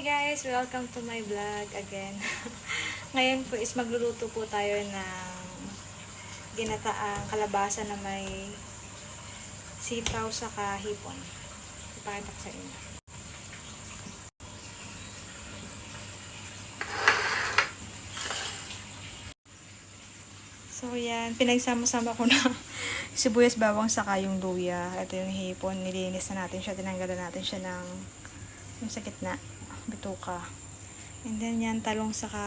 Guys! Welcome to my vlog again. Ngayon po is magluluto po tayo ng ginataang kalabasa na may sitaw sa kahipon. Ipakita ko sa inyo. So yan, pinagsama-sama ko na sibuyas, bawang, saka yung luya. Ito yung hipon, nilinis na natin siya, tinanggalan natin siya ng yung sa gitna, bituka. And then yan, talong saka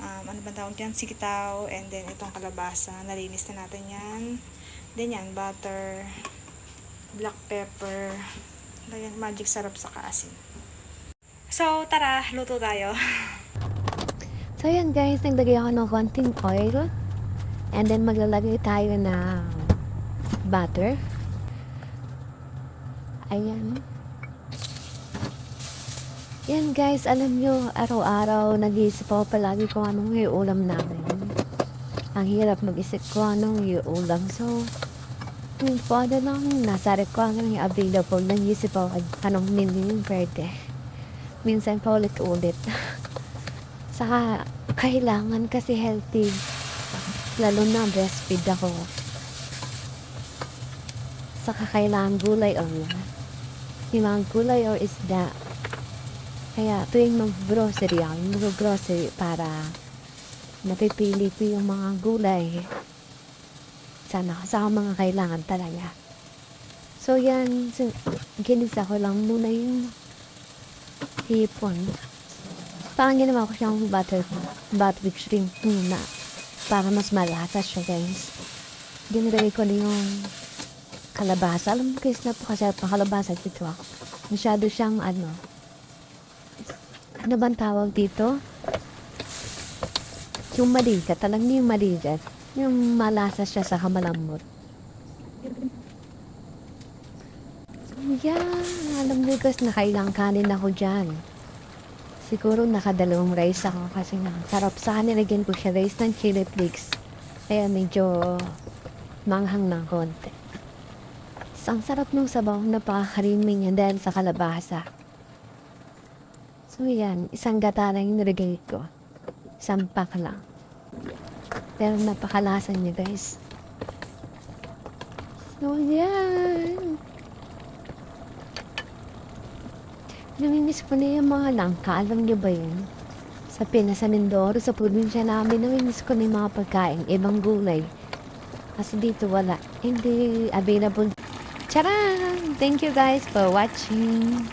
um, ano ba tawag dyan, sikitaw, and then itong kalabasa, nalinis na natin yan. Then yan, butter, black pepper, ayan, magic sarap sa kaasin. So, tara, luto tayo. So yan guys, naglagay ako ng konting oil. And then maglalagay tayo ng butter. Ayan. Yan guys, alam nyo, araw-araw nag-iisip ako palagi kung anong iulam namin. Ang hirap mag-isip ko anong iulam. So, kung paano lang nasa requirement yung available, nag-iisip ako anong menu yung pwede. Minsan pa ulit-ulit. Saka, kailangan kasi healthy. Lalo na breastfeed ako. Saka kailangan gulay o yung mga gulay o isda. Kaya tuwing mag-grocery ako, mag-grocery para napipili ko yung mga gulay. Sana sa mga kailangan talaga. So yan, ginisa ko lang muna yung hipon. Parang ginawa ko siyang butter, butter with shrimp tuna. Para mas malasa siya, guys. Ginagay ko na yung kalabasa. Alam mo guys, napakasarap ng kalabasa dito ah. Masyado siyang ano. Ano bang tawag dito? Yung maligat. Talagang yung maligat. Yung malasa siya sa kamalambot. Yeah. Alam mo guys, nakailang kanin ako dyan. Siguro nakadalawang rice ako kasi nga sarap sa nilagyan ko siya rice ng chili flakes. Kaya medyo manghang ng konti. Ang sarap ng sabaw, napaka-creamy niya dahil sa kalabasa. So yan, isang gata lang yung nilagay ko. Isang pack lang. Pero napakalasa niya guys. So yan. Namimiss ko na yung mga langka. Alam niyo ba yun? Sa Pinas, sa Mindoro, sa probinsya namin, namimiss ko na yung mga pagkain. Ibang gulay. Kasi dito wala. Hindi available. Charan! Thank you guys for watching.